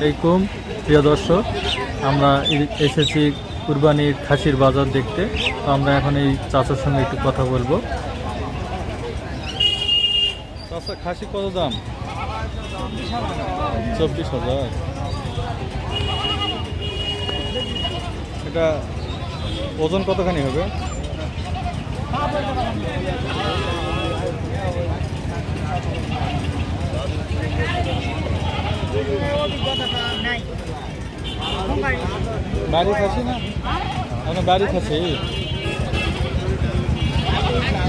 আলাইকুম, প্রিয় দর্শক, আমরা এসেছি কুরবানির খাসির বাজার দেখতে। তো আমরা এখন এই চাচার সঙ্গে একটু কথা বলব। চাচা, খাসি কত দাম? চব্বিশ হাজার। এটা ওজন কতখানি হবে বাড়ি খাসি না আমরা বাড়ি খাসি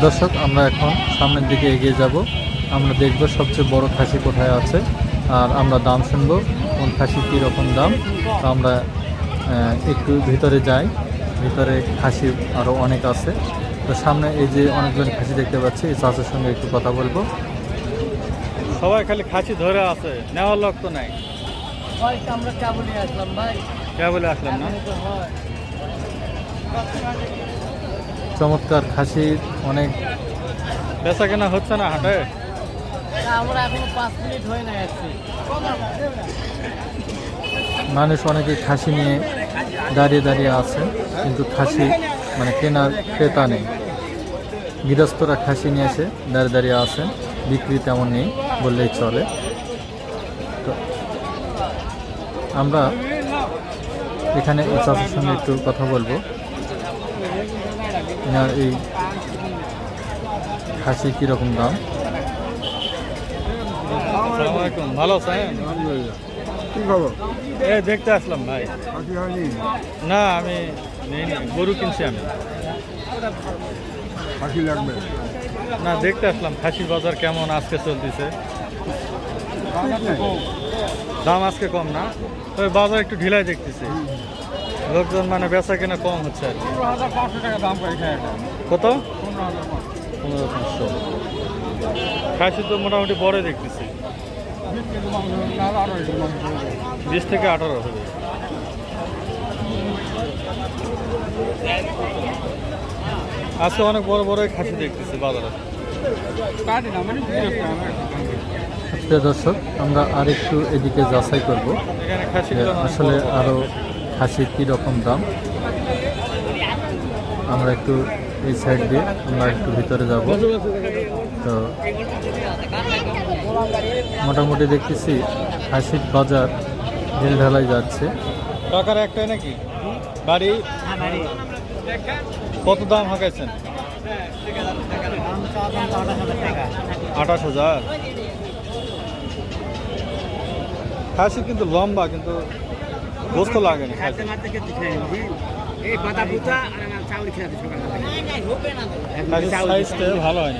দর্শক আমরা এখন সামনের দিকে এগিয়ে যাব। আমরা দেখব সবচেয়ে বড় খাসি কোথায় আছে আর আমরা দাম শুনব কোন খাসি কী রকম দাম। তো আমরা একটু ভিতরে যাই। ভিতরে খাসি আরও অনেক আছে। তো সামনে এই যে অনেকজন খাসি দেখতে পাচ্ছি এই চাষের সঙ্গে একটু কথা বলব। সবাই খালি খাসি ধরে আছে নেওয়ার লোক তো নাই আমরা কেবলই আসলাম ভাই। বলে আসলাম না। চমৎকার খাসির অনেক। বেচা কেনা হচ্ছে না হাটে? আমরা এখনও পাঁচ মিনিট হয়ে না আসছি মানুষ অনেকে খাসি নিয়ে দাঁড়িয়ে দাঁড়িয়ে আছে কিন্তু খাসি মানে কেনার ক্রেতা নেই। গৃহস্থরা খাসি নিয়ে এসে দাঁড়িয়ে দাঁড়িয়ে আছেন বিক্রি তেমন নেই বললেই চলে। তো আমরা এখানে এই চাষের সঙ্গে একটু কথা বলব। এনার এই খাসি কীরকম দাম? ভালো আছেন? কি খবর? এ দেখতে আসলাম ভাই। না আমি গরু কিনছি আমি। খাসি লাগবে? না দেখতে আসলাম খাসির বাজার কেমন আজকে চলতেছে। দাম আজকে কম না তবে বাজার একটু ঢিলাই দেখতেছি। লোকজন মানে বেচা কেনা কম হচ্ছে আর কত? পনেরো পাঁচশো। খাসি তো মোটামুটি বড় দেখতেছি। বিশ থেকে আঠারো হবে। আজকে অনেক বড় বড় খাসি দেখতেছি বাজারে কাটি না মানে বিরক্ত আমার প্রিয় দর্শক, আমরা আর একটু এদিকে যাচাই করব খাসি আসলে আরও খাসির কী রকম দাম। আমরা একটু এই সাইড দিয়ে আমরা একটু ভিতরে যাব। তো মোটামুটি দেখতেছি খাসির বাজার ঢিল ঢালাই যাচ্ছে। টাকার একটাই নাকি? বাড়ি? কত দাম হাঁকাইছেন? আঠাশ হাজার। খাসি কিন্তু লম্বা, কিন্তু গোস্ত লাগে না আর ভালো হয় না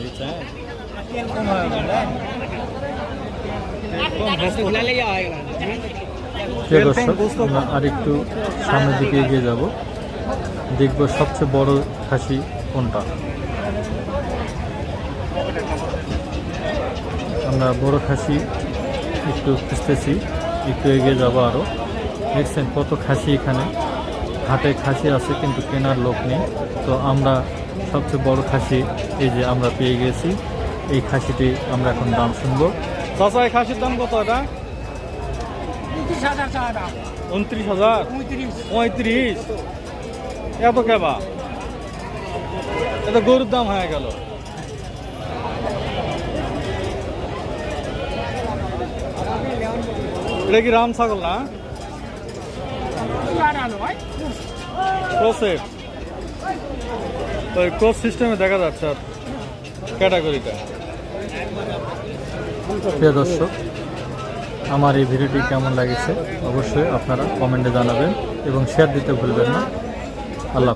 প্রিয় আমরা আরেকটু সামনের দিকে এগিয়ে যাব। দেখব সবচেয়ে বড় খাসি কোনটা। আমরা বড় খাসি একটু খুঁজতেছি। একটু এগিয়ে যাব আরও দেখছেন কত খাসি এখানে। হাটে খাসি আছে কিন্তু কেনার লোক নেই। তো আমরা সবচেয়ে বড় খাসি এই যে আমরা পেয়ে গেছি। এই খাসিটি আমরা এখন দাম শুনব। চাচা এই খাসির দাম কত এটা? উনত্রিশ হাজার? পঁয়ত্রিশ। পঁয়ত্রিশ? এত কেবা? এত গরুর দাম হয়ে গেল। এটা কি রাম ছাগল না? ক্রসের তো সিস্টেমে দেখা যাচ্ছে আর ক্যাটাগরিটা প্রিয় দর্শক, আমার এই ভিডিওটি কেমন লাগেছে? অবশ্যই আপনারা কমেন্টে জানাবেন এবং শেয়ার দিতে ভুলবেন না। আল্লাহ